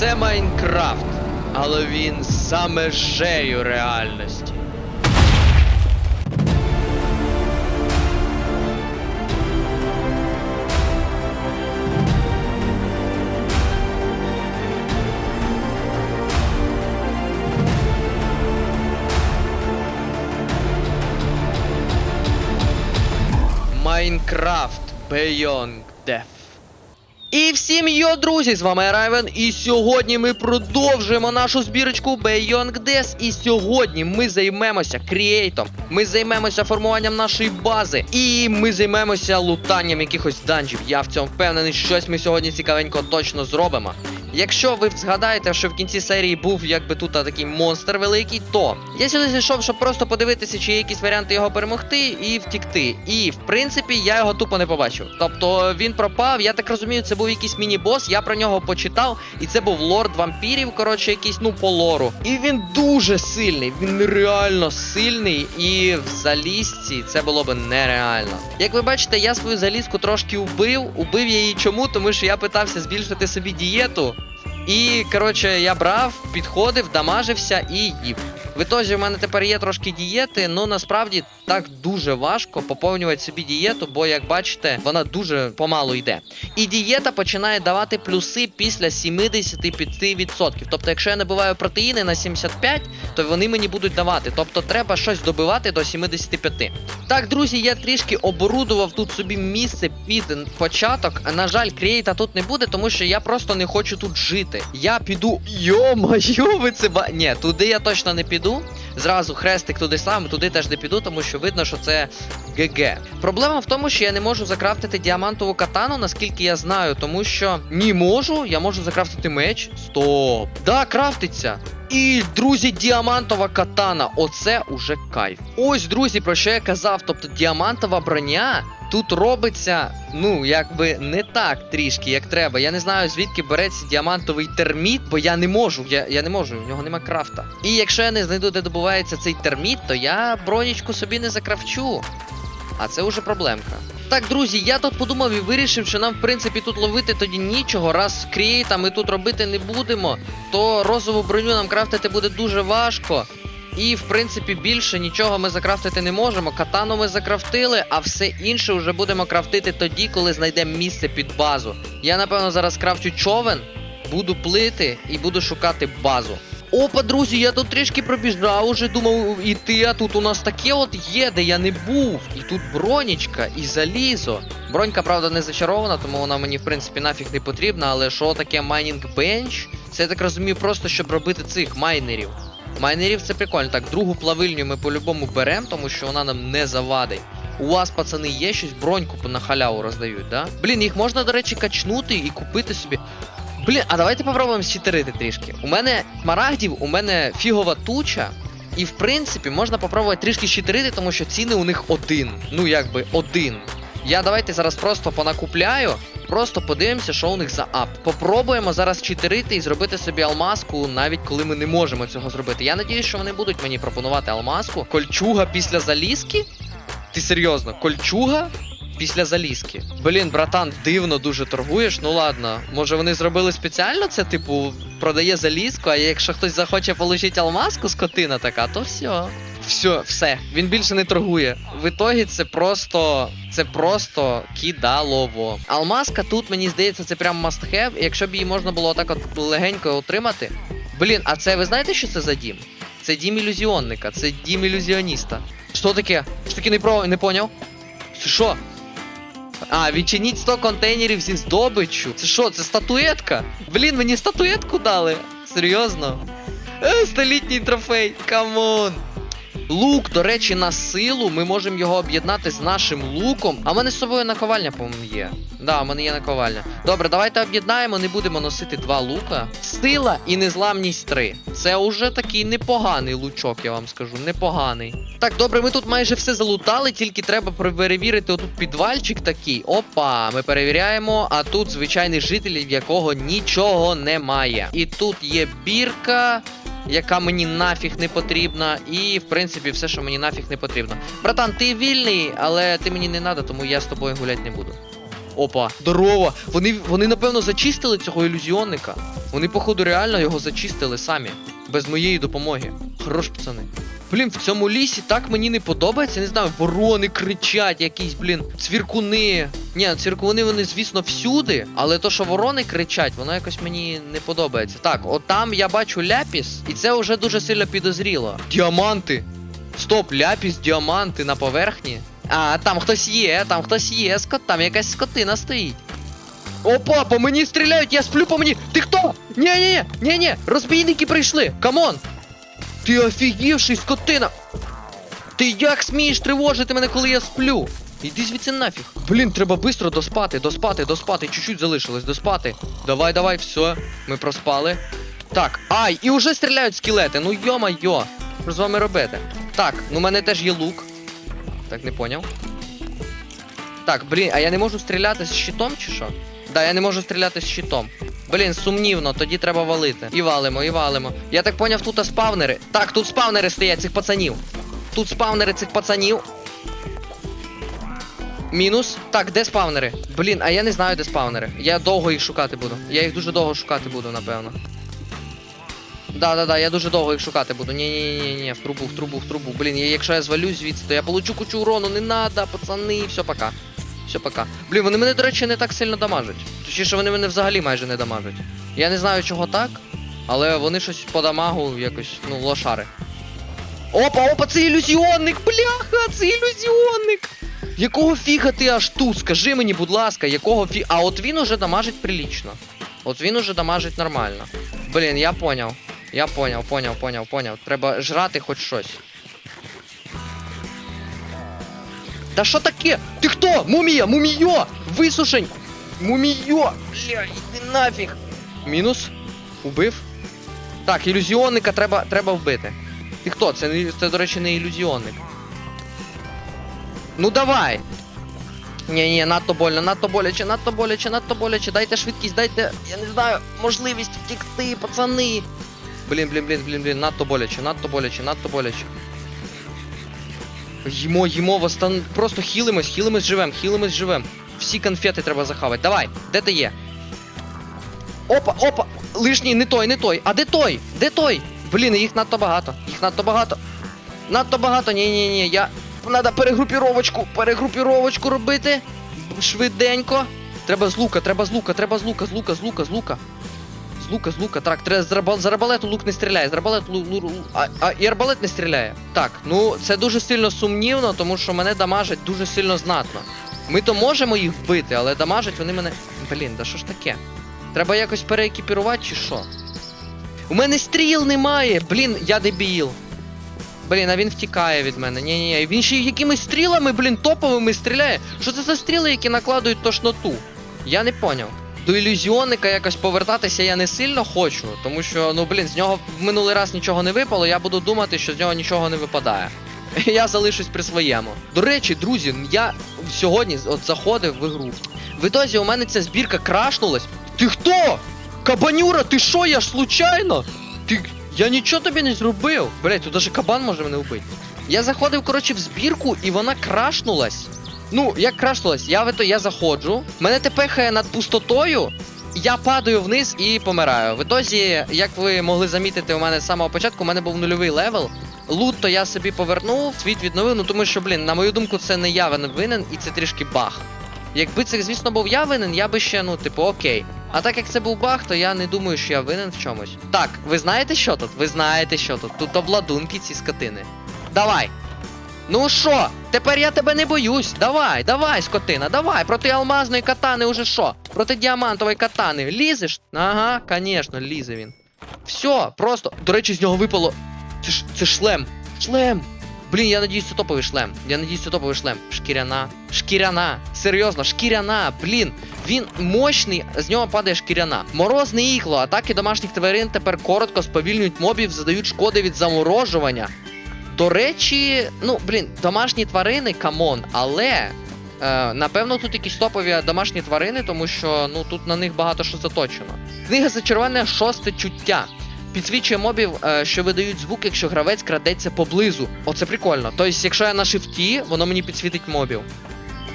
Це Майнкрафт, але він за межею реальності. Майнкрафт Beyond. І всім йо, друзі, з вами Райвен, і сьогодні ми продовжуємо нашу збірочку Beyond Death. І сьогодні ми займемося кріейтом, ми займемося формуванням нашої бази, і ми займемося лутанням якихось данжів. Я в цьому впевнений, щось ми сьогодні цікавенько точно зробимо. Якщо ви згадаєте, що в кінці серії був якби тут такий монстр великий, то я сюди зайшов, щоб просто подивитися, чи є якісь варіанти його перемогти і втікти. І в принципі я його тупо не побачив. Тобто він пропав, я так розумію, це був якийсь міні-бос, я про нього почитав, і це був лорд вампірів, коротше, якийсь, ну, по лору. І він дуже сильний, він нереально сильний, і в залізці це було би нереально. Як ви бачите, я свою залізку трошки убив. Убив я її чому? Тому що я питався збільшити собі дієту. І, коротше, я брав, підходив, дамажився і їв. В ітозі в мене тепер є трошки дієти, ну насправді так дуже важко поповнювати собі дієту, бо як бачите, вона дуже помалу йде. І дієта починає давати плюси після 75%. Тобто, якщо я набиваю протеїни на 75, то вони мені будуть давати. Тобто треба щось добивати до 75. Так, друзі, я трішки оборудував тут собі місце під початок. На жаль, крієта тут не буде, тому що я просто не хочу тут жити. Я піду. Йо-моє, ви це ба. Ні, туди я точно не піду. Зразу хрестик туди сам, туди теж не піду, тому що видно, що це ГГ. Проблема в тому, що я не можу закрафтити діамантову катану, наскільки я знаю, тому що ні можу, я можу закрафтити меч. Стоп. Да, крафтиться. І, друзі, діамантова катана. Оце уже кайф. Ось, друзі, про що я казав. Тобто діамантова броня тут робиться, ну, якби не так трішки, як треба. Я не знаю, звідки береться діамантовий терміт, бо я не можу. Я, я не можу, в нього нема крафта. І якщо я не знайду, де добувається цей терміт, то я бронічку собі не закрафчу. А це уже проблемка. Так, друзі, я тут подумав і вирішив, що нам, в принципі, тут ловити тоді нічого. Раз крієта ми тут робити не будемо, то розову броню нам крафтити буде дуже важко. І, в принципі, більше нічого ми закрафтити не можемо. Катану ми закрафтили, а все інше вже будемо крафтити тоді, коли знайдемо місце під базу. Я, напевно, зараз крафчу човен, буду плити і буду шукати базу. Опа, друзі, я тут трішки пробіжав, уже думав іти, а тут у нас таке от є, де я не був. І тут бронічка, і залізо. Бронька, правда, не зачарована, тому вона мені, в принципі, нафіг не потрібна, але що таке майнінг бенч? Це я так розумію, просто щоб робити цих майнерів. Майнерів це прикольно. Так, другу плавильню ми по-любому беремо, тому що вона нам не завадить. У вас, пацани, є щось броньку на халяву роздають, да? Блін, їх можна, до речі, качнути і купити собі. Блін, а давайте попробуємо щитерити трішки. У мене смарагдів, у мене фігова туча. І в принципі можна попробувати трішки щитерити, тому що ціни у них один. Ну якби один. Я давайте зараз просто понакупляю. Просто подивимося, що у них за ап. Попробуємо зараз читерити і зробити собі алмазку, навіть коли ми не можемо цього зробити. Я надіюсь, що вони будуть мені пропонувати алмазку. Кольчуга після залізки? Ти серйозно, кольчуга після залізки. Блін, братан, дивно дуже торгуєш. Ну ладно, може вони зробили спеціально це, типу, продає залізку, а якщо хтось захоче отримати алмазку, скотина така, то все. Все, все, він більше не торгує. В ітогі це просто. Це просто кидалово. Алмазка тут, мені здається, це прям must have. Якщо б її можна було отак от легенько отримати. Блін, а це ви знаєте, що це за дім? Це дім ілюзіонника, це дім ілюзіоніста. Що таке? Що таке не про не поняв? Це що? А, відчиніть 100 контейнерів зі здобиччю. Це що, це статуетка? Блін, мені статуетку дали. Серйозно? Е, столітній трофей, камон. Лук, до речі, на силу. Ми можемо його об'єднати з нашим луком. А в мене з собою наковальня, по-моєму, є. Да, в мене є наковальня. Добре, давайте об'єднаємо, не будемо носити два лука. Сила і незламність 3. Це уже такий непоганий лучок, я вам скажу. Непоганий. Так, добре, ми тут майже все залутали, тільки треба перевірити отут підвальчик такий. Опа, ми перевіряємо, а тут звичайний житель, в якого нічого немає. І тут є бірка. Яка мені нафіг не потрібна, і в принципі все, що мені нафіг не потрібно. Братан, ти вільний, але ти мені не треба, тому я з тобою гуляти не буду. Опа, здорово. Вони, вони напевно зачистили цього ілюзіонника. Вони, походу, реально його зачистили самі. Без моєї допомоги. Хорош, пацани. Блін, в цьому лісі так мені не подобається. Не знаю, ворони кричать, якісь, блін, цвіркуни. Ні, цвіркуни вони, звісно, всюди, але то, що ворони кричать, воно якось мені не подобається. Так, от там я бачу ляпіс, і це вже дуже сильно підозріло. Діаманти. Стоп, ляпіс, діаманти на поверхні. А, там хтось є, там хтось є, скот, там якась скотина стоїть. Опа, по мені стріляють, я сплю по мені. Ти хто? Ні, ні, ні, ні, ні, розбійники прийшли. Камон. Ти офігівший скотина. Ти як смієш тривожити мене, коли я сплю? Іди звідси нафіг. Блін, треба швидко доспати, доспати, доспати. Чуть-чуть залишилось, доспати. Давай, давай, все. Ми проспали. Так, ай, і вже стріляють скелети. Ну йо-майо. Що з вами робити? Так, ну в мене теж є лук. Так, не поняв. Так, блін, а я не можу стріляти з щитом чи що? Да, я не можу стріляти з щитом. Блін, сумнівно, тоді треба валити. І валимо, і валимо. Я так поняв, тут спавнери. Так, тут спавнери стоять цих пацанів. Тут спавнери цих пацанів. Мінус. Так, де спавнери? Блін, а я не знаю, де спавнери. Я довго їх шукати буду. Я їх дуже довго шукати буду, напевно. Да, да, да, я дуже довго їх шукати буду. Ні, ні, ні, ні, в трубу, в трубу, в трубу. Блін, якщо я звалюсь звідси, то я получу кучу урону, не надо, пацани, все пока. Все пока. Блін, вони мене, до речі, не так сильно дамажать. Точніше, вони мене взагалі майже не дамажать. Я не знаю, чого так, але вони щось по дамагу якось, ну, лошари. Опа, опа, це ілюзіонник! Бляха, це ілюзіонник! Якого фіга ти аж тут? Скажи мені, будь ласка, якого фі. А от він уже дамажить прилічно. От він уже дамажить нормально. Блін, я поняв. Я поняв, поняв, поняв, поняв. Треба жрати хоч щось. Та що таке? Ти хто? Мумія, мумійо! Висушень! Мумійо! Бля, іди нафіг! Мінус. Убив. Так, ілюзіонника треба, треба вбити. Ти хто? Це, це, до речі, не ілюзіонник. Ну давай! Ні, ні, надто больно, надто боляче, надто боляче, надто боляче. Дайте швидкість, дайте, я не знаю, можливість втікти, пацани. Блін, блін, блін, блін, блін, надто боляче, надто боляче, надто боляче. Їмо, їмо, восстан... просто хілимось, хілимось живем, хілимось живем. Всі конфети треба захавати. Давай, де ти є? Опа, опа! Лишній, не той, не той. А де той? Де той? Блін, їх надто багато. Їх надто багато. Надто багато. Ні, ні, ні. Я. Надо перегрупіровочку, перегрупіровочку робити. Швиденько. Треба з лука, треба з лука, треба з лука, з лука, з лука, з лука. Лука, з лука. Так, треба з, арбалету лук не стріляє. З арбалету лу... лу... лу- А, а і арбалет не стріляє. Так, ну це дуже сильно сумнівно, тому що мене дамажать дуже сильно знатно. Ми то можемо їх вбити, але дамажать вони мене. Блін, да що ж таке? Треба якось переекіпірувати чи що? У мене стріл немає! Блін, я дебіл. Блін, а він втікає від мене. Ні, ні, ні. Він ще якимись стрілами, блін, топовими стріляє. Що це за стріли, які накладують тошноту? Я не поняв. До ілюзіонника якось повертатися я не сильно хочу, тому що, ну блін, з нього в минулий раз нічого не випало, я буду думати, що з нього нічого не випадає. Я залишусь при своєму. До речі, друзі, я сьогодні от заходив в ігру. В ітозі у мене ця збірка крашнулась. Ти хто? Кабанюра, ти що, я ж случайно? Ти. Я нічого тобі не зробив. Блять, тут даже кабан може мене вбити. Я заходив, коротше, в збірку, і вона крашнулась. Ну, як крашнулась, я в я заходжу, мене тепехає над пустотою, я падаю вниз і помираю. В ітозі, як ви могли замітити, у мене з самого початку у мене був нульовий левел. Лут то я собі повернув, світ відновив, ну тому що, блін, на мою думку, це не я винен, і це трішки баг. Якби це, звісно, був я винен, я би ще, ну, типу, окей. А так як це був баг, то я не думаю, що я винен в чомусь. Так, ви знаєте, що тут? Ви знаєте, що тут? Тут обладунки ці скотини. Давай. Ну що, тепер я тебе не боюсь. Давай, давай, скотина, давай. Проти алмазної катани уже що? Проти діамантової катани. Лізеш? Ага, звісно, лізе він. Все, просто. До речі, з нього випало. Це ж це шлем. Шлем. Блін, я надіюсь, це топовий шлем. Я надіюсь, це топовий шлем. Шкіряна. Шкіряна. Серйозно, шкіряна. Блін. Він мощний, з нього падає шкіряна. Морозне ігло. Атаки домашніх тварин тепер коротко сповільнюють мобів, задають шкоди від заморожування. До речі, ну, блін, домашні тварини, камон, але. Е, напевно, тут якісь топові домашні тварини, тому що ну тут на них багато що заточено. Книга зачарування шосте чуття. Підсвічує мобів, е, що видають звук, якщо гравець крадеться поблизу. Оце прикольно. Тобто, якщо я на шифті, воно мені підсвітить мобів.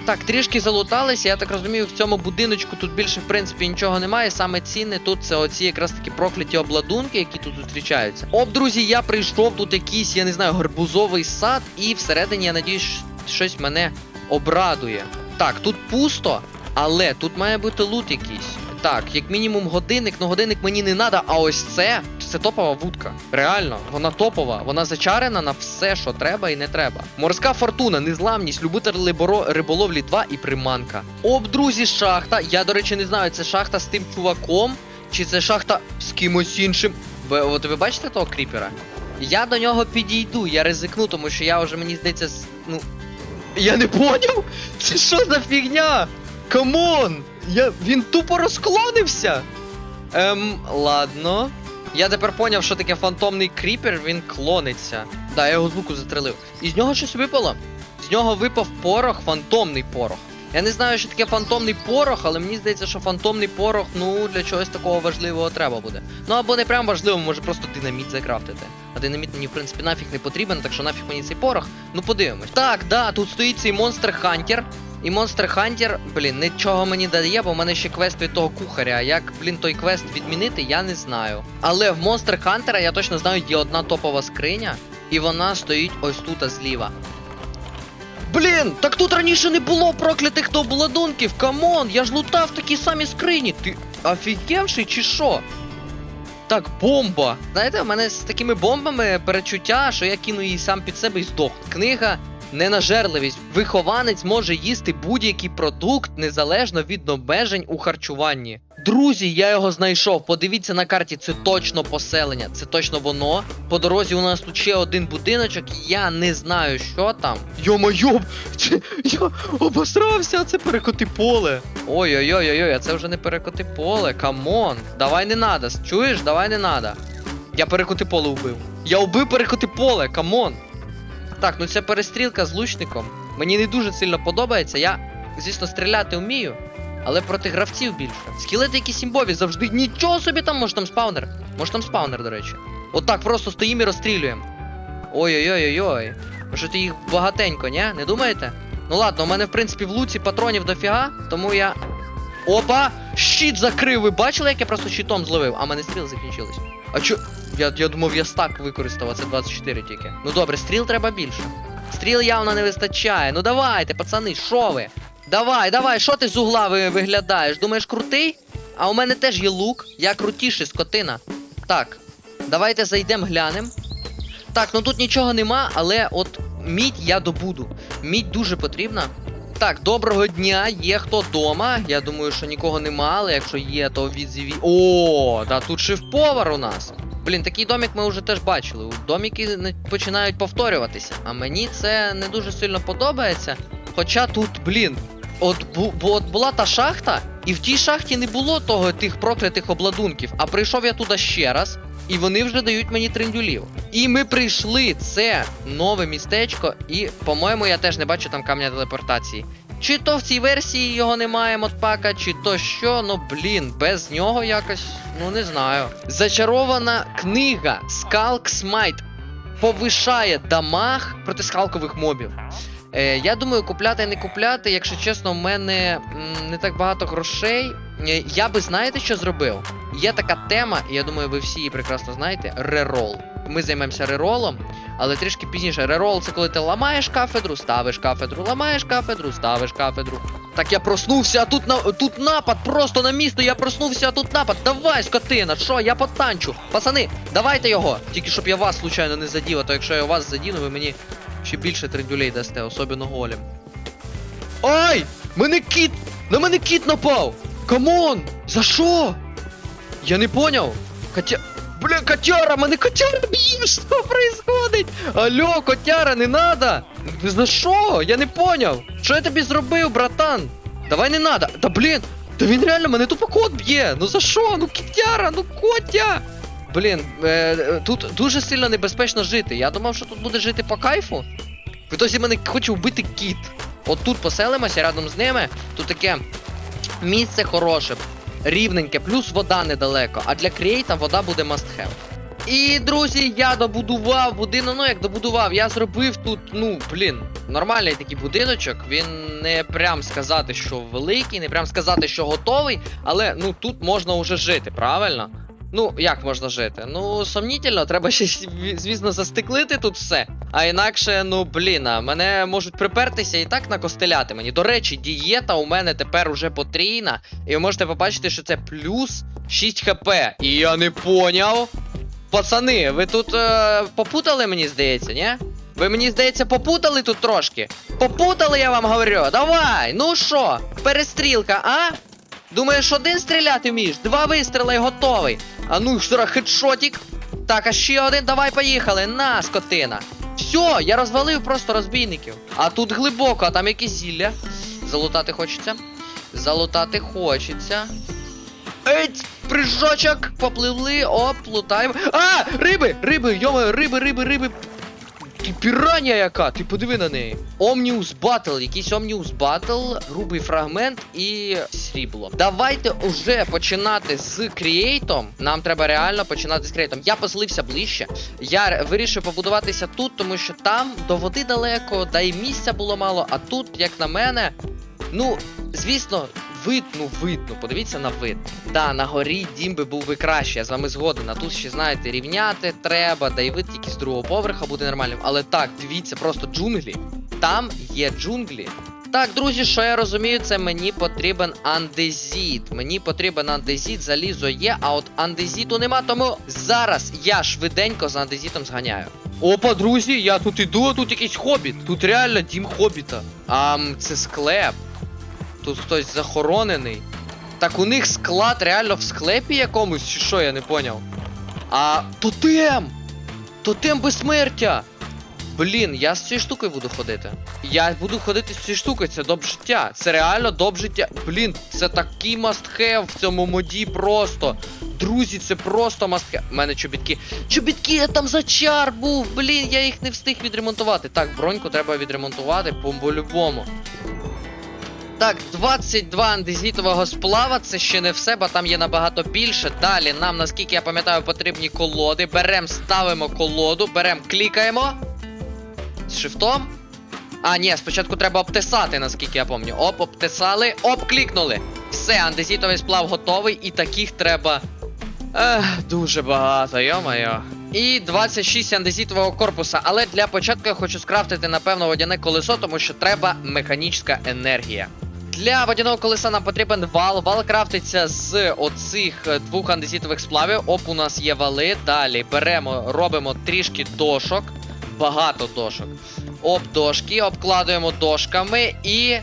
Так, трішки залуталися, я так розумію, в цьому будиночку тут більше, в принципі, нічого немає. Саме цінне тут це оці якраз такі прокляті обладунки, які тут зустрічаються. Об, друзі, я прийшов тут якийсь, я не знаю, гарбузовий сад, і всередині, я надіюсь, щось мене обрадує. Так, тут пусто, але тут має бути лут якийсь. Так, як мінімум годинник, ну годинник мені не треба, а ось це це топова вудка. Реально, вона топова, вона зачарена на все, що треба і не треба. Морська фортуна, незламність, любитель риболовлі 2 і приманка. Об, друзі, шахта. Я, до речі, не знаю, це шахта з тим чуваком, чи це шахта з кимось іншим. Ви, от ви бачите того кріпера? Я до нього підійду, я ризикну, тому що я вже мені здається, ну. Я не поняв? Це що за фігня? Камон! Я... Він тупо розклонився. Ем, ладно. Я тепер поняв, що таке фантомний кріпер, він клониться. Да, я його звуку застрелив. І з нього щось випало. З нього випав порох, фантомний порох. Я не знаю, що таке фантомний порох, але мені здається, що фантомний порох, ну, для чогось такого важливого треба буде. Ну або не прям важливо, може просто динаміт закрафтити. А динаміт мені, в принципі, нафіг не потрібен, так що нафіг мені цей порох. Ну подивимось. Так, да, тут стоїть цей монстр Хантер. І Monster Hunter, блін, нічого мені дає, бо в мене ще квест від того кухаря. Як, блін, той квест відмінити, я не знаю. Але в Monster Hunter я точно знаю, є одна топова скриня, і вона стоїть ось тут зліва. Блін, так тут раніше не було проклятих обладунків, камон, я ж лутав такі самі скрині. Ти офігевший чи що? Так, бомба. Знаєте, в мене з такими бомбами перечуття, що я кину її сам під себе і здохну. Книга Ненажерливість. Вихованець може їсти будь-який продукт незалежно від обмежень у харчуванні. Друзі, я його знайшов. Подивіться на карті, це точно поселення, це точно воно. По дорозі у нас тут ще один будиночок, і я не знаю, що там. Це я обосрався, це перекоти поле. Ой-ой-ой-ой, а це вже не перекоти поле. Камон. Давай не надо. Чуєш? Давай не надо. Я перекоти поле вбив. Я вбив перекоти поле, камон. Так, ну ця перестрілка з лучником мені не дуже сильно подобається. Я, звісно, стріляти вмію, але проти гравців більше. Скелети якісь імбові завжди. Нічого собі там, може там спаунер. Може там спаунер, до речі. Отак просто стоїмо і розстрілюємо. Ой-ой-ой-ой-ой. Що ти їх багатенько, ні? Не думаєте? Ну ладно, у мене в принципі в луці патронів дофіга, тому я. Опа! Щит закрив! Ви бачили, як я просто щитом зловив, а мене стріли закінчились. А чо. Я, я думав, я стак використав, а це 24 тільки. Ну добре, стріл треба більше. Стріл явно не вистачає. Ну давайте, пацани, що ви? Давай, давай, що ти з угла ви виглядаєш? Думаєш, крутий? А у мене теж є лук. Я крутіший, скотина. Так, давайте зайдемо, глянемо. Так, ну тут нічого нема, але от мідь я добуду. Мідь дуже потрібна. Так, доброго дня, є хто вдома. Я думаю, що нікого нема, але якщо є, то відзіві. О, да тут шеф-повар у нас. Блін, такий домік ми вже теж бачили. Доміки починають повторюватися. А мені це не дуже сильно подобається. Хоча тут, блін, от, бу, от була та шахта, і в тій шахті не було того тих проклятих обладунків. А прийшов я туди ще раз, і вони вже дають мені триндюлів. І ми прийшли. Це нове містечко, і, по-моєму, я теж не бачу там камня телепортації. Чи то в цій версії його немає модпака, чи то що, ну блін, без нього якось, ну не знаю. Зачарована книга Скалк Смайт повишає дамаг проти скалкових мобів. Е, я думаю, купляти не купляти, якщо чесно, в мене м, не так багато грошей. Е, Я би знаєте, що зробив? Є така тема, і я думаю, ви всі її прекрасно знаєте: рерол. Ми займемося реролом, але трішки пізніше. Рерол це коли ти ламаєш кафедру, ставиш кафедру, ламаєш кафедру, ставиш кафедру. Так я проснувся, а тут на тут напад, просто на місто. Я проснувся, а тут напад. Давай, скотина, що, я потанчу. Пацани, давайте його. Тільки щоб я вас случайно не задів, а то якщо я вас задіну, ви мені ще більше трендюлей дасте, особливо голем. Ай! Мене кіт! На мене кіт напав! Камон! За що? Я не поняв. Котя... Бля, котяра, мене котяра б'є, що происходить? Алло, котяра, не надо! За що? Я не поняв. Що я тобі зробив, братан? Давай не надо. Та блін, та він реально мене тупо кот б'є. Ну за що? Ну котяра, ну котя! Блін, е, е, тут дуже сильно небезпечно жити. Я думав, що тут буде жити по кайфу. Хтось мене хоче вбити кіт. От тут поселимося рядом з ними. Тут таке місце хороше, рівненьке, плюс вода недалеко. А для крейта вода буде must have. І, друзі, я добудував будинок, ну як добудував, я зробив тут, ну, блін, нормальний такий будиночок. Він не прям сказати, що великий, не прям сказати, що готовий, але ну тут можна уже жити, правильно? Ну, як можна жити? Ну, сомнітельно, треба ще, звісно, застеклити тут все. А інакше, ну блін, а мене можуть припертися і так накостеляти мені. До речі, дієта у мене тепер уже потрійна. І ви можете побачити, що це плюс 6 хп. І я не поняв. Пацани, ви тут е, попутали, мені здається, ні? Ви мені здається, попутали тут трошки. Попутали, я вам говорю. Давай, ну що, перестрілка, а? Думаєш, один стріляти вмієш? Два вистріли і готовий. А ну, що, хедшотик. Так, а ще один, давай поїхали. На, скотина. Все, я розвалив просто розбійників. А тут глибоко, а там якісь зілля. Залутати хочеться. Залутати хочеться. Еть, прыжочок, попливли, оп, лутаємо. А! Риби! Риби! Йома, риби, риби, риби. Ти пірання яка, ти подиви на неї. Omnius Battle, якийсь Omnius Battle, грубий фрагмент і срібло. Давайте уже починати з кріейтом. Нам треба реально починати з кріейтом. Я поселився ближче. Я вирішив побудуватися тут, тому що там до води далеко, да і місця було мало. А тут, як на мене, ну, звісно, вид, ну видно, подивіться на вид. Да, на горі дім би був би краще, я з вами згоден. А тут ще, знаєте, рівняти треба, да і вид тільки з другого поверха буде нормальним. Але так, дивіться, просто джунглі. Там є джунглі. Так, друзі, що я розумію, це мені потрібен андезіт. Мені потрібен андезіт, залізо є, а от андезіту нема, тому зараз я швиденько з андезітом зганяю. Опа, друзі, я тут іду, а тут якийсь хобіт. Тут реально дім хобіта. Ам, це склеп. Тут хтось захоронений. Так у них склад реально в склепі якомусь, чи що, я не поняв. А тотем! Тотем безсмертя! Блін, я з цією штукою буду ходити. Я буду ходити з цією штукою, це доп життя. Це реально доп життя. Блін, це такий must-have в цьому моді просто. Друзі, це просто must-have. У мене чобітки. Чобітки, я там зачар був! Блін, я їх не встиг відремонтувати. Так, броньку треба відремонтувати по- по-любому. Так, 22 андезітового сплава, це ще не все, бо там є набагато більше. Далі нам, наскільки я пам'ятаю, потрібні колоди. Берем, ставимо колоду, берем, клікаємо. З шифтом. А, ні, спочатку треба обтесати, наскільки я пам'ятаю. Оп, обтесали, оп, клікнули. Все, андезітовий сплав готовий, і таких треба. Ех, дуже багато, йо-моє. І 26 андезітового корпуса. Але для початку я хочу скрафтити, напевно, водяне колесо, тому що треба механічна енергія. Для водяного колеса нам потрібен вал. Вал крафтиться з оцих е, двох андезітових сплавів. Оп, у нас є вали. Далі беремо, робимо трішки дошок. Багато дошок. Оп, дошки, обкладуємо дошками і.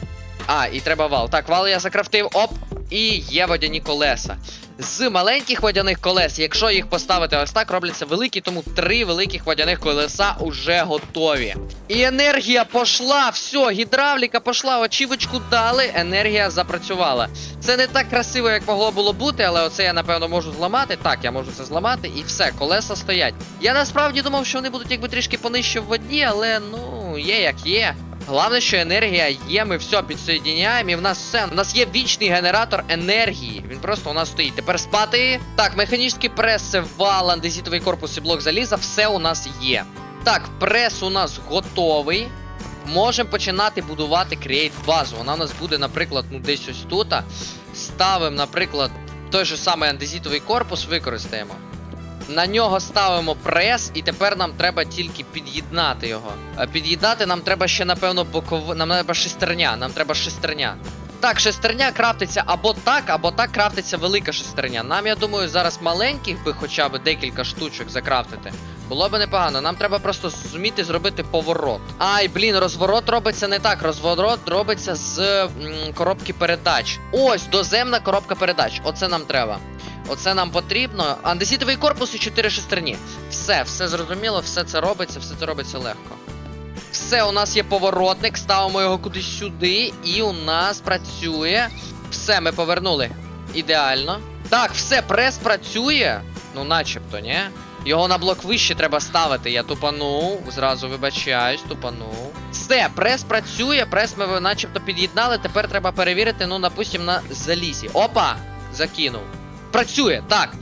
А, і треба вал. Так, вал я закрафтив, оп, і є водяні колеса. З маленьких водяних колес, якщо їх поставити ось так, робляться великі, тому три великих водяних колеса уже готові. І енергія пошла, все, гідравліка пошла, очівочку дали, енергія запрацювала. Це не так красиво, як могло було бути, але оце я напевно можу зламати. Так, я можу це зламати, і все, колеса стоять. Я насправді думав, що вони будуть якби трішки понижче в воді, але ну, є як є. Головне, що енергія є, ми все підсоєдняємо, і в нас все. У нас є вічний генератор енергії. Він просто у нас стоїть. Тепер спати. Так, механічний прес, це вал, андезітовий корпус і блок заліза, все у нас є. Так, прес у нас готовий. Можемо починати будувати create базу. Вона у нас буде, наприклад, ну десь ось тут. Ставимо, наприклад, той же самий андезітовий корпус, використаємо. На нього ставимо прес, і тепер нам треба тільки під'єднати його. А під'єднати нам треба ще, напевно, бокову. Нам треба шестерня. Нам треба шестерня. Так, шестерня крафтиться або так, або так крафтиться велика шестерня. Нам, я думаю, зараз маленьких би хоча б декілька штучок закрафтити. Було би непогано. Нам треба просто зуміти зробити поворот. Ай, блін, розворот робиться не так. Розворот робиться з м, коробки передач. Ось, доземна коробка передач. Оце нам треба. Оце нам потрібно. Андесітовий корпус і 4 шестерні. Все, все зрозуміло, все це робиться, все це робиться легко. Все, у нас є поворотник, ставимо його кудись сюди, і у нас працює. Все, ми повернули. Ідеально. Так, все, прес працює. Ну, начебто, ні? Його на блок вище треба ставити. Я тупанув, зразу вибачаюсь, тупанув. Все, прес працює, прес ми начебто під'єднали. Тепер треба перевірити, ну, допустим, на залізі. Опа! Закинув. Працює, так.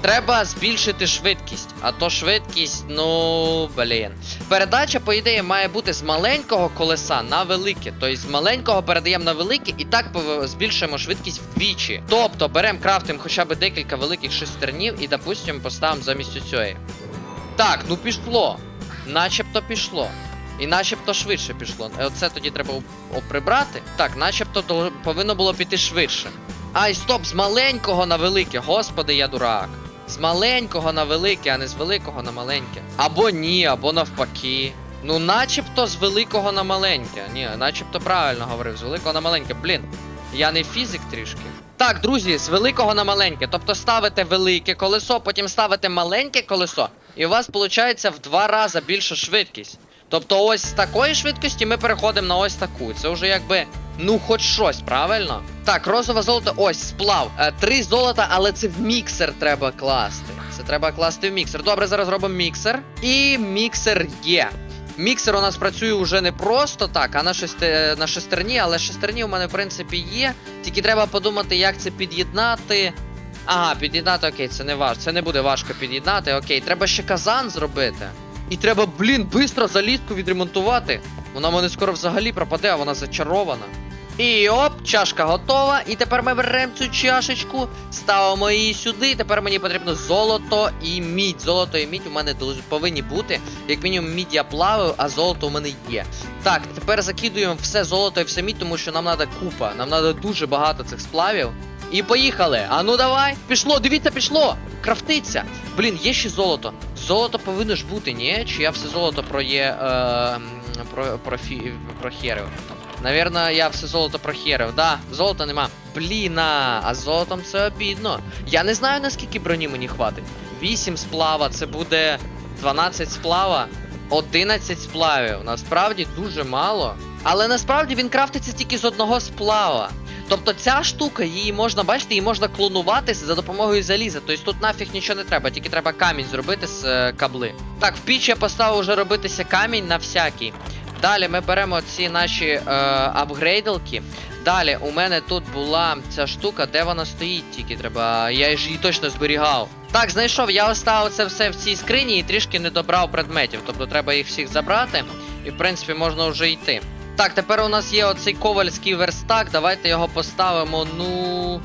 Треба збільшити швидкість. А то швидкість, ну блін. Передача, по ідеї, має бути з маленького колеса на велике. Тобто з маленького передаємо на велике і так збільшуємо швидкість вдвічі. Тобто беремо крафтимо хоча б декілька великих шестернів і, допустимо, поставимо замість цієї. Так, ну пішло. Начебто пішло. І начебто швидше пішло. Оце тоді треба прибрати. Так, начебто повинно було піти швидше. Ай, стоп, з маленького на велике. Господи, я дурак. З маленького на велике, а не з великого на маленьке. Або ні, або навпаки. Ну, начебто з великого на маленьке. Ні, начебто правильно говорив, з великого на маленьке. Блін, я не фізик трішки. Так, друзі, з великого на маленьке. Тобто ставите велике колесо, потім ставите маленьке колесо, і у вас виходить в два рази більша швидкість. Тобто ось з такої швидкості ми переходимо на ось таку. Це вже якби, ну, хоч щось, правильно? Так, розове золото, ось, сплав. Е, три золота, але це в міксер треба класти. Це треба класти в міксер. Добре, зараз робимо міксер. І міксер є. Міксер у нас працює вже не просто так, а на, шесте... на шестерні, але шестерні у мене, в принципі, є. Тільки треба подумати, як це під'єднати. Ага, під'єднати, окей, це не важко. Це не буде важко під'єднати. Окей, треба ще казан зробити. І треба, блін, швидко залізку відремонтувати. Вона мене скоро взагалі пропаде, а вона зачарована. І оп, чашка готова. І тепер ми беремо цю чашечку, ставимо її сюди. Тепер мені потрібно золото і мідь. Золото і мідь у мене повинні бути. Як мінімум, мідь я плаваю, а золото у мене є. Так, тепер закидуємо все золото і все мідь, тому що нам треба купа. Нам треба дуже багато цих сплавів. І поїхали. А ну давай. Пішло, дивіться, пішло. Крафтиться. Блін, є ще золото. Золото повинно ж бути, ні? Чи я все золото проє. Е, про, профі, прохерив? Навірно, я все золото прохерив. Да, золота нема. Блін, а, золотом це обідно. Я не знаю, наскільки броні мені хватить. 8 сплава, це буде 12 сплава, 11 сплавів. Насправді дуже мало. Але насправді він крафтиться тільки з одного сплава. Тобто ця штука, її можна, бачите, її можна клонувати за допомогою заліза. Тобто тут нафіг нічого не треба, тільки треба камінь зробити з е, кабли. Так, в піч я поставив вже робитися камінь на всякий. Далі ми беремо ці наші е, апгрейдалки. Далі у мене тут була ця штука, де вона стоїть, тільки треба. Я ж її точно зберігав. Так, знайшов, я оставив це все в цій скрині і трішки не добрав предметів. Тобто треба їх всіх забрати. І в принципі можна вже йти. Так, тепер у нас є оцей ковальський верстак. Давайте його поставимо. Ну.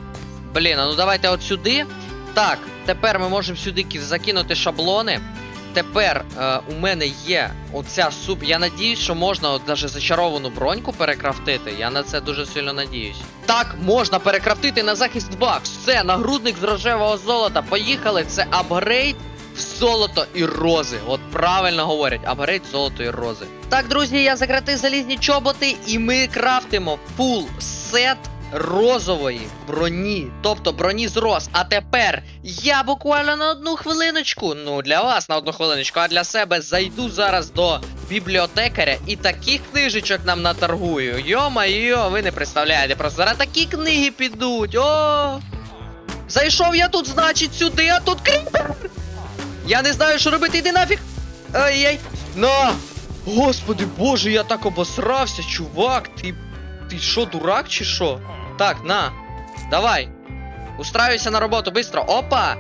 Блін, а ну давайте от сюди. Так, тепер ми можемо сюди закинути шаблони. Тепер е, у мене є оця суп. Я надіюсь, що можна от даже зачаровану броньку перекрафтити. Я на це дуже сильно надіюсь. Так, можна перекрафтити на захист 2. Все, нагрудник з рожевого золота. Поїхали. Це апгрейд золото і рози. От правильно говорять, апгрейд золото і рози. Так, друзі, я закратив залізні чоботи, і ми крафтимо фул сет розової броні, тобто броні з роз. А тепер я буквально на одну хвилиночку, ну для вас на одну хвилиночку, а для себе зайду зараз до бібліотекаря і таких книжечок нам наторгую. Йо-майо, ви не представляєте, просто зараз такі книги підуть. О! Зайшов я тут, значить, сюди, а тут кріпер! Я не знаю, що робити, йди нафіг! Ай-яй! На! Господи боже, я так обосрався, чувак, ти. Ти що, дурак чи що? Так, на. Давай. Устраюйся на роботу, быстро. Опа!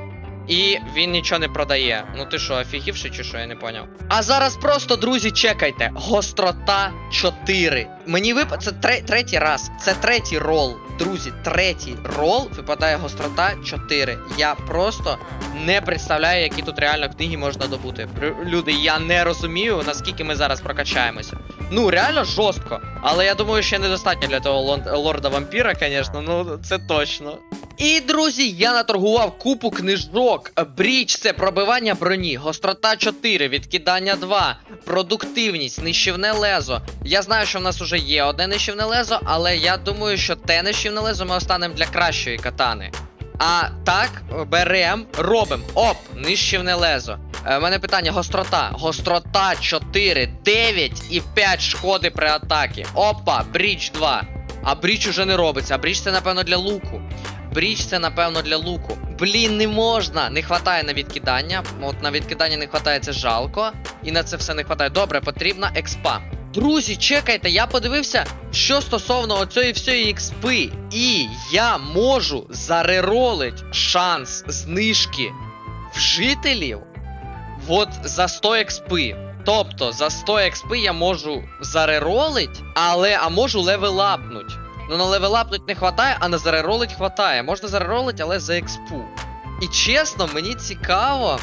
І він нічого не продає. Ну ти що, офігівши чи що, я не поняв. А зараз просто, друзі, чекайте. Гострота 4. Мені вип... Це тре... третій раз. Це третій рол. Друзі, третій рол випадає гострота 4. Я просто не представляю, які тут реально книги можна добути. Люди, я не розумію, наскільки ми зараз прокачаємося. Ну, реально жорстко. Але я думаю, ще недостатньо для того лорда вампіра, звісно, ну це точно. І, друзі, я наторгував купу книжок. Бріч це пробивання броні, гострота 4, відкидання 2, продуктивність, нищівне лезо. Я знаю, що в нас вже є одне нищівне лезо, але я думаю, що те нищівне лезо ми останемо для кращої катани. А так, берем, робимо. Оп, нищівне лезо. У мене питання: гострота. Гострота 4, 9 і 5 шкоди при атакі. Опа, бріч 2. А бріч уже не робиться. А бріч це, напевно, для луку. Бріч це, напевно, для луку. Блін, не можна. Не хватає на відкидання. От на відкидання не хватає, це жалко. І на це все не хватає. Добре, потрібна експа. Друзі, чекайте, я подивився, що стосовно оцієї всієї експи. І я можу зареролить шанс знижки в жителів от за 100 експи. Тобто за 100 експи я можу зареролить, але а можу левелапнуть. Ну на левелапнуть не хватає, а на зареролить хватає. Можна зареролить, але за експу. І чесно, мені цікаво.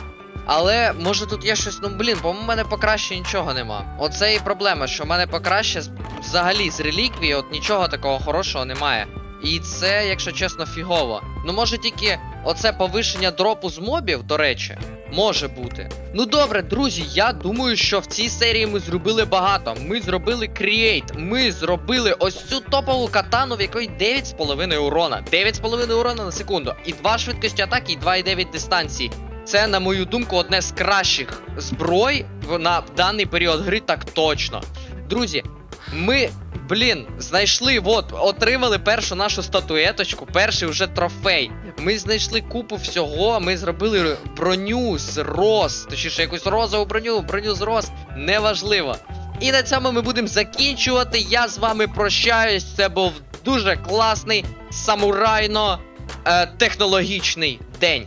Але може тут є щось, ну блін, бо в мене покраще нічого нема. Оце і проблема, що в мене покраще взагалі з реліквії, от нічого такого хорошого немає. І це, якщо чесно, фігово. Ну може тільки оце повишення дропу з мобів, до речі, може бути. Ну добре, друзі, я думаю, що в цій серії ми зробили багато. Ми зробили кріейт, ми зробили ось цю топову катану, в якої 9,5 урона. 9,5 урона на секунду. І 2 швидкості атаки, і 2,9 дистанції. Це, на мою думку, одне з кращих зброй на даний період гри, так точно. Друзі, ми, блін, знайшли, от, отримали першу нашу статуеточку, перший вже трофей. Ми знайшли купу всього, ми зробили броню з роз, точніше, якусь розову броню, броню з роз, неважливо. І на цьому ми будемо закінчувати. Я з вами прощаюсь. Це був дуже класний самурайно е, день.